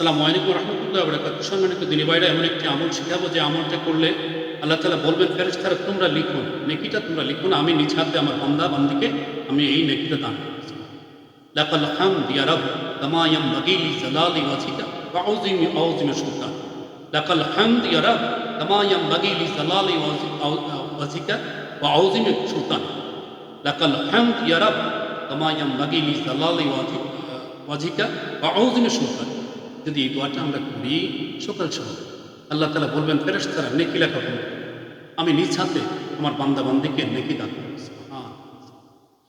সালামু আলাইকুম রহমতুল্লাহ বরকাত সম্মানিত দিনী বাইরা এমন একটি আমল শিখাবো যে আমলটা করলে আল্লাহ তালা বলবেন ফেরেস্তারা তোমরা লিখো নেকিটা তোমরা লিখো না, আমি নিজ হাতে আমার বান্দা বান্দিকে আমি এই নেকিটা দান লাকাল হামদ ইয়া রব কামা ইয়ামবাগি লি জালালি ওয়াজিকা ওয়া আউযিমি আউযিমি সুলতান। লাকাল হামদ ইয়া রব কামা ইয়ামবাগি লি জালালি ওয়াজিকা ওয়া আউযিমি সুলতান। লাকাল হামদ ইয়া রব কামা ইয়ামবাগি লি জালালি ওয়াজিকা ওয়া সুলতান। যদি এই দোয়াটা আমরা করি, সকাল সকাল। আল্লাহ তালা বলবেন, ফেরেশতারা নেকি লেখা করুন। আমি নিজ হাতে আমার বান্দা বান্দিকে নেকি দান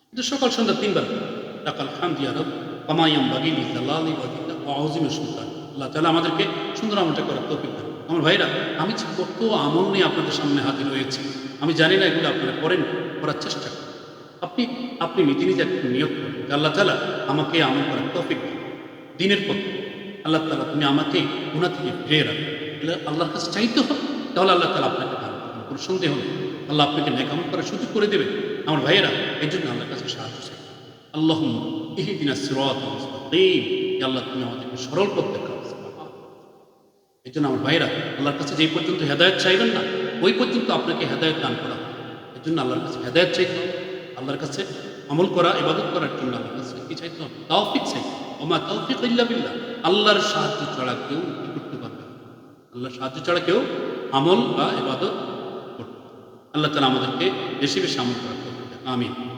কিন্তু সকাল সন্ধ্যা তিনবার। টাকাল খান দিয়া রব কামাইয়াম বাগিলি জালালি ওয়াজিকা ও আউজিমে সুলতান। আল্লাহ তালা আমাদেরকে সুন্দর আমলটা করার তৌফিক দেন আমার ভাইরা আমি কত আমল নিয়ে আপনাদের সামনে হাজির হয়েছি, আমি জানি না এগুলো আপনারা করেন, করার চেষ্টা করেন। আপনি আপনি নিজে নিজে একটা নিয়োগ করেন আল্লাহ তালা আমাকে আমল করার তৌফিক দেন দিনের পথে আল্লাহ তালা তুমি আমাকে গুণা থেকে ফিরিয়ে রাখো এগুলো আল্লাহর কাছে চাইতে হবে তাহলে আল্লাহ তালা আপনাকে দান করবেন কোনো সন্দেহ নেই। আল্লাহ আপনাকে নেকামল করার সুযোগ করে দেবে। আমার ভাইয়েরা এই জন্য আল্লাহর কাছে সাহায্য চাই। আল্লাহ ইহিদিনা সিরাত আল্লাহ, তুমি আমাদেরকে সরল দেখাও। এই জন্য আমার ভাইরা আল্লাহর কাছে যেই পর্যন্ত হেদায়ত চাইবেন না, ওই পর্যন্ত আপনাকে হেদায়ত দান করা হবে এই জন্য আল্লাহর কাছে হেদায়ত চাইতে হবে। আল্লাহর কাছে আমল করা, ইবাদত করার জন্য আল্লাহর কাছে কি চাইতে হবে? তাওফিক চাইতে হবে। ওমা তৌফিক বিল্লাহ। আল্লাহর সাহায্য ছাড়া কেউ কি করতে পারবে? আল্লাহর সাহায্য ছাড়া কেউ আমল বা এবাদত করতে আল্লাহ তালা আমাদেরকে বেশি বেশি আমল দেন। আমিন।